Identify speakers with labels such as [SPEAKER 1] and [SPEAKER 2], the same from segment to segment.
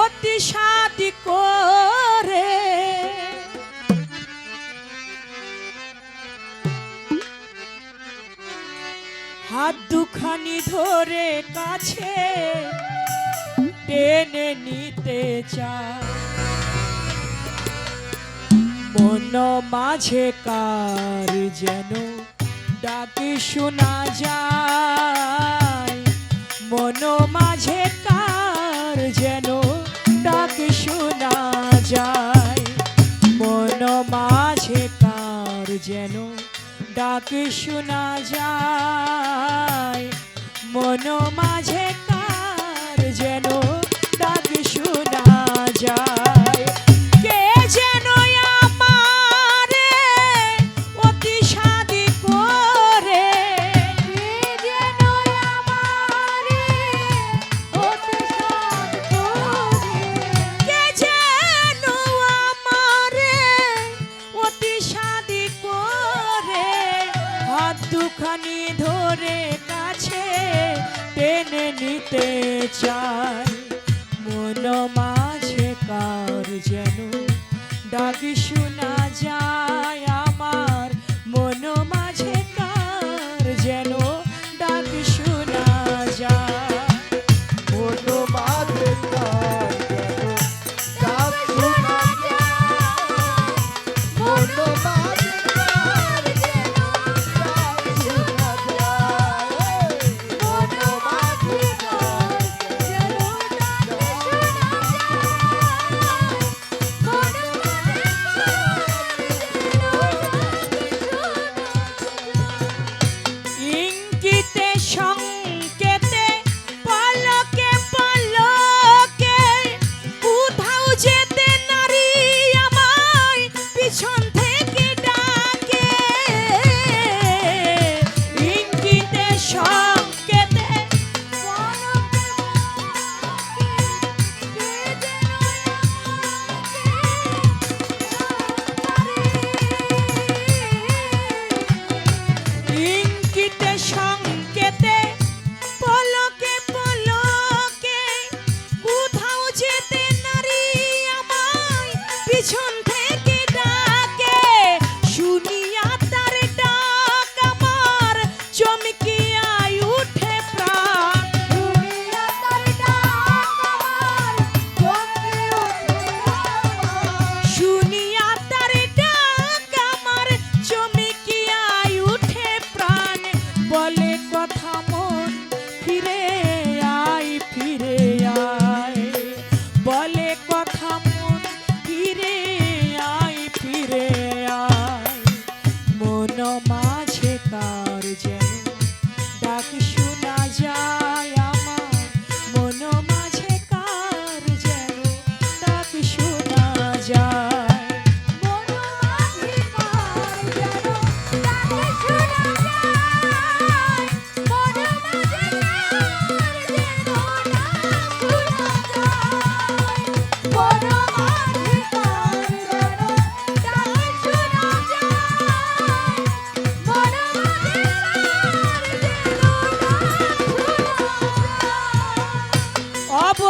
[SPEAKER 1] অতি সাদি করে। হাত দুখানি ধরে কাছে টেনে নিতে চা মন মাঝে কার যেন ডাকি শোনা যায়। মন মাঝে কার ডাক শোনা যায়। shine. অব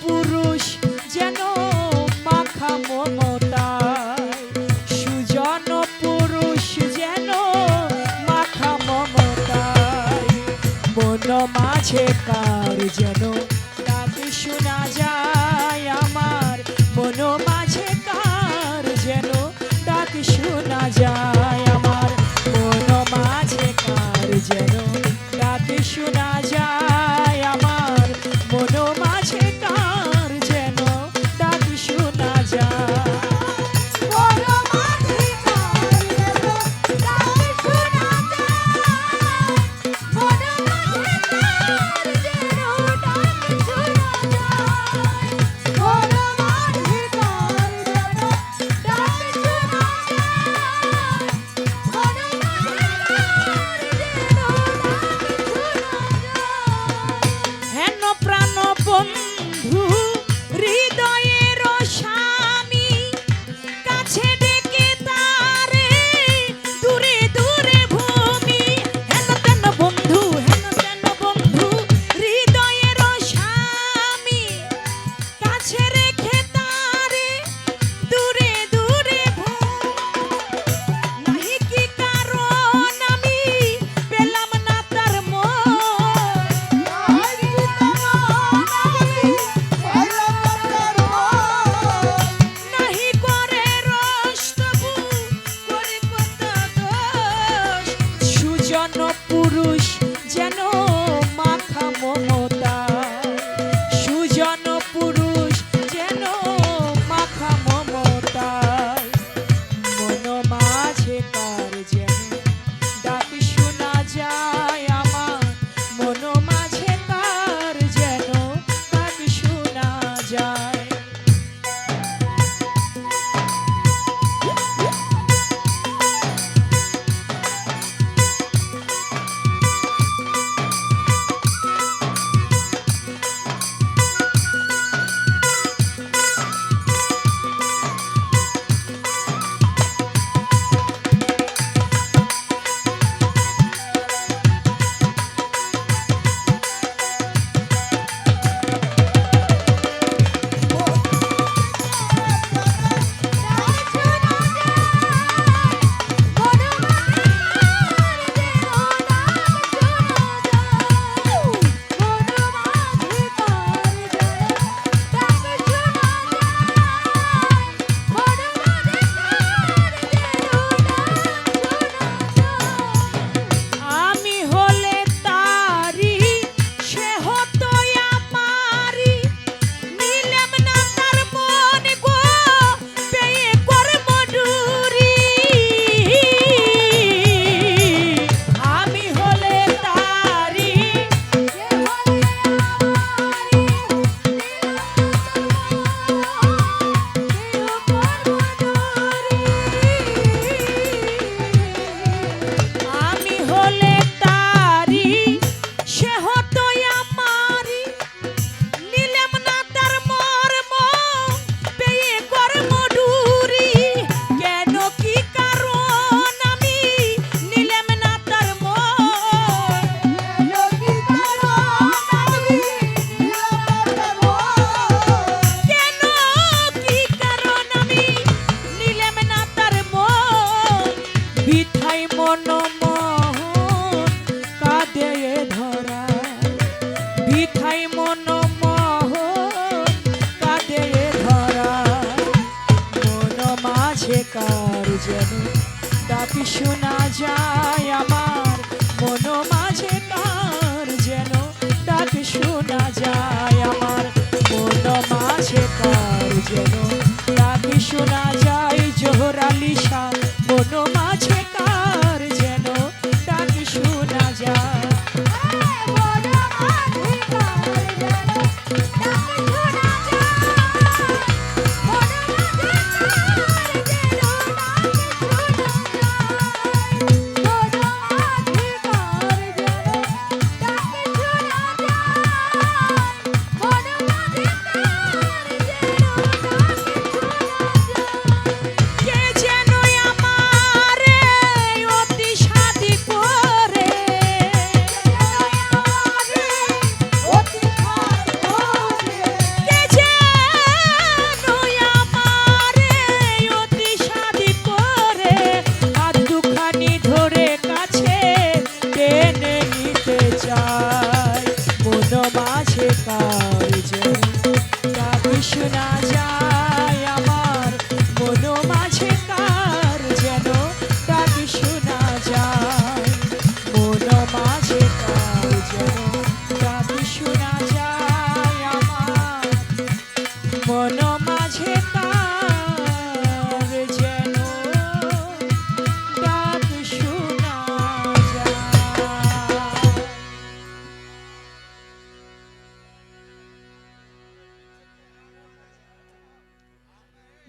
[SPEAKER 1] পুরুষ যেন মাখা মমতা সুজন পুরুষ যেন মাখা মমতা মন মাঝে কার যেন তার যেন দাপি শোনা যায় আমার। মন মাঝে তার যেন দাপি না যায় আমার। মন মাঝে তার যেন দাপি শোনা যায়। জোহরালি শাহ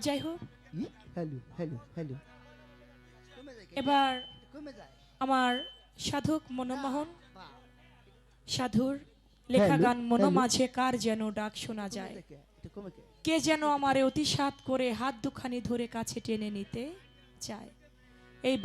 [SPEAKER 1] যাই হোক এবার আমার সাধক মনোমোহন সাধুর লেখা গান মনো মাঝে কার যেন ডাক শোনা যায়? কে যেন আমার অতিসাদ করে হাত দুখানি ধরে কাছে টেনে নিতে চায়? এই